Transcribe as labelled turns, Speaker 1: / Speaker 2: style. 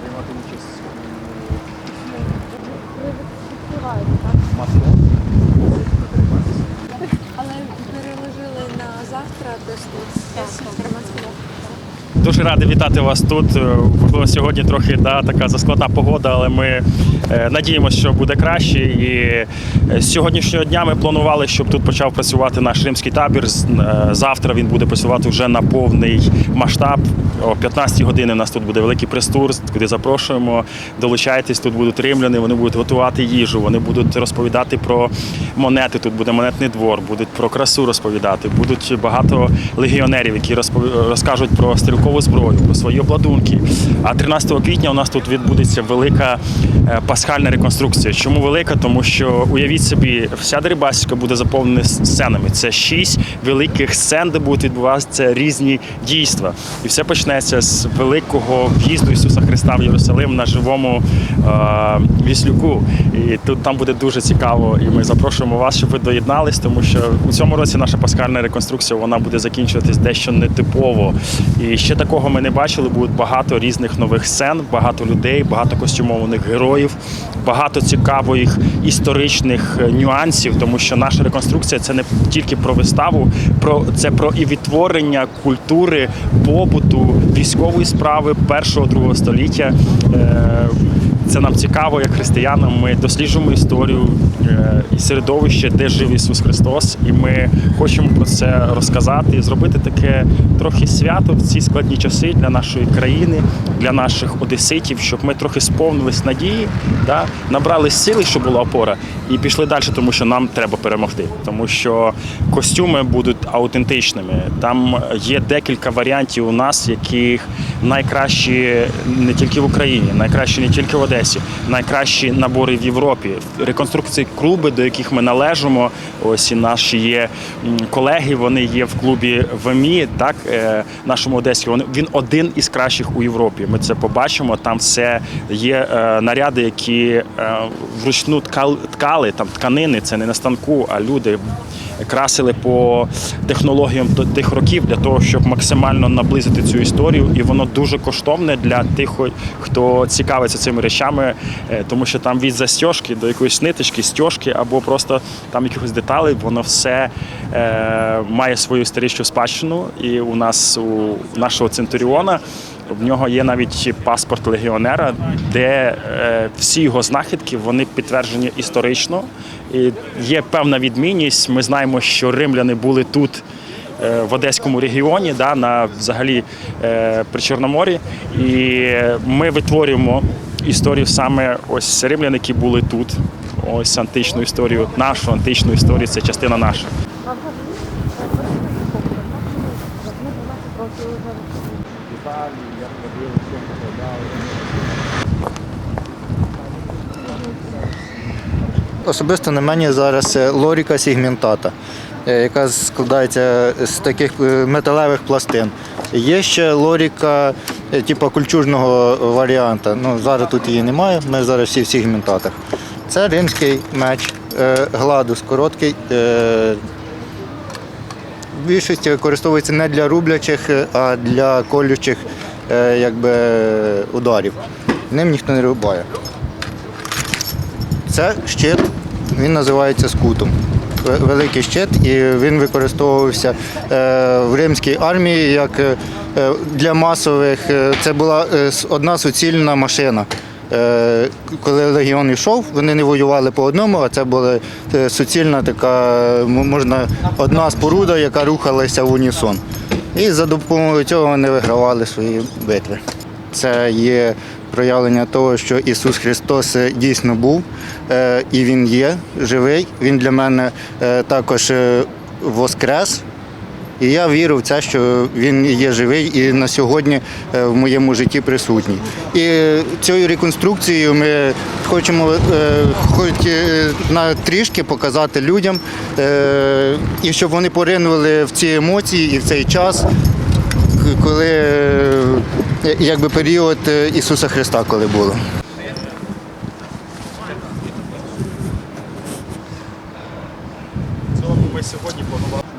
Speaker 1: приймати участь масло.
Speaker 2: Але переложили на завтра десь тут. Громадського.
Speaker 3: Дуже радий вітати вас тут. Е, сьогодні трохи да, така заскладна погода, але ми е, надіємося, що буде краще. І е, з сьогоднішнього дня ми планували, щоб тут почав працювати наш римський табір. Завтра він буде працювати вже на повний масштаб. О 15 годині у нас тут буде великий прес-тур, куди запрошуємо. Долучайтесь, тут будуть римляни, вони будуть готувати їжу, вони будуть розповідати про монети. Тут буде монетний двор, будуть про красу розповідати. Будуть багато легіонерів, які розкажуть про стрілкову зброю, свої обладунки. А 13 квітня у нас тут відбудеться велика е, пасхальна реконструкція. Чому велика? Тому що уявіть собі, вся Дерибасівка буде заповнена сценами. Це шість великих сцен, де будуть відбуватися різні дійства. І все почнеться з великого в'їзду Ісуса Христа в Єрусалим на живому е, віслюку. І тут там буде дуже цікаво. І ми запрошуємо вас, щоб ви доєднались, тому що у цьому році наша пасхальна реконструкція вона буде закінчуватись дещо нетипово. І ще такого ми не бачили. Буде багато різних нових сцен, багато людей, багато костюмованих героїв, багато цікавих історичних е, нюансів, тому що наша реконструкція це не тільки про виставу, про це про і відтворення культури, побуту, військової справи першого другого століття. Це нам цікаво, як християнам. Ми досліджуємо історію е, і середовище, де жив Ісус Христос, і ми хочемо про це розказати і зробити таке трохи свято в ці складні часи для нашої країни, для наших одеситів, щоб ми трохи сповнились надії, да, набрали сили, щоб була опора, і пішли далі, тому що нам треба перемогти. Тому що костюми будуть аутентичними. Там є декілька варіантів у нас, яких найкращі не тільки в Україні, найкращі не тільки в Одесі, найкращі набори в Європі. Реконструкції клуби, до яких ми належимо. Ось і наші є колеги. Вони є в клубі ВМІ, так е, нашому одеському. Він один із кращих у Європі. Ми це побачимо. Там все є е, наряди, які е, вручну ткали, там тканини. Це не на станку, а люди красили по технологіям до тих років для того, щоб максимально наблизити цю історію. І воно дуже коштовне для тих, хто цікавиться цими речами, е, тому що там від застіжки до якоїсь ниточки, стіжки або просто там якихось деталей, воно все е, має свою історичну спадщину. І у нас у нашого центуріона. В нього є навіть паспорт легіонера, де е, всі його знахідки вони підтверджені історично. І є певна відмінність. Ми знаємо, що римляни були тут. е, В Одеському регіоні, да, на взагалі е, при Чорноморі, і ми витворюємо історію саме ось римлян, які були тут. Ось античну історію, нашу античну історію, це частина наша.
Speaker 2: А взагалі, е, просто такі так, ми 12 років вже
Speaker 1: В Італії, як ходили, чим покладали.
Speaker 4: Особисто на мені зараз лоріка сігментата, е, яка складається з таких е, металевих пластин. Є ще лоріка е, типу культурного варіанта. Ну, зараз тут її немає, ми зараз всі в сігментатах. Це римський меч, е, гладус короткий. В більшості використовується не для рублячих, е, а для колючих е, якби, ударів. Ним ніхто не рубає. Це щит, він називається скутом. Великий щит, і він використовувався е, в римській армії як для масових. Це була одна суцільна машина. Е, Коли легіон йшов, вони не воювали по одному, а це була е, суцільна така, можна одна споруда, яка рухалася в унісон. І за допомогою цього вони вигравали свої битви. Це є проявлення того, що Ісус Христос е, дійсно був і Він є живий. Він для мене також воскрес. І я вірю в це, що він є живий і на сьогодні е, в моєму житті присутній. І цією реконструкцією ми хочемо е, хоч е, на трішки показати людям, і щоб вони поринули в ці емоції і в цей час, коли якби період Ісуса Христа, коли було. Ми сьогодні планували.